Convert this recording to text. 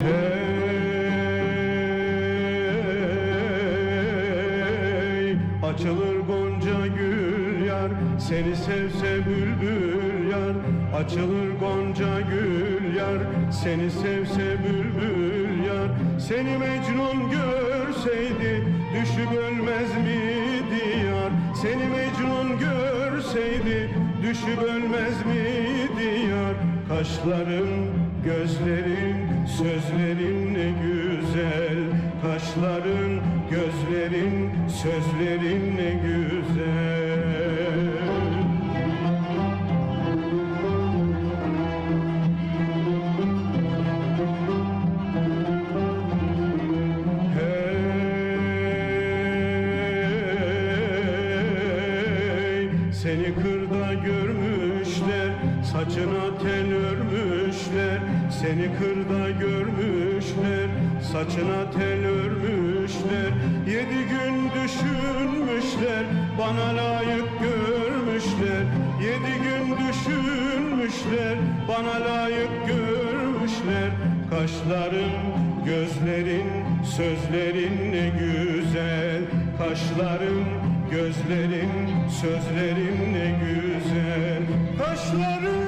Hey, açılır gonca gül yar Seni sevse bülbül yar. Açılır gonca gül yar Seni sevse bülbül yar. Seni Mecnun görseydi Düşüp ölmez miydi yar? Seni Mecnun görseydi Düşüp ölmez miydi yar Kaşların, gözlerin, sözlerin ne güzel. Kaşların, gözlerin, sözlerin ne güzel. Hey, seni kırda görmüşler, saçına tel örmüşler. Seni kırda görmüşler, saçına tel örmüşler. Yedi gün düşünmüşler, bana layık görmüşler. Yedi gün düşünmüşler, bana layık görmüşler. Kaşların, gözlerin, sözlerin ne güzel. Kaşların, gözlerin, sözlerin ne güzel. Kaşların,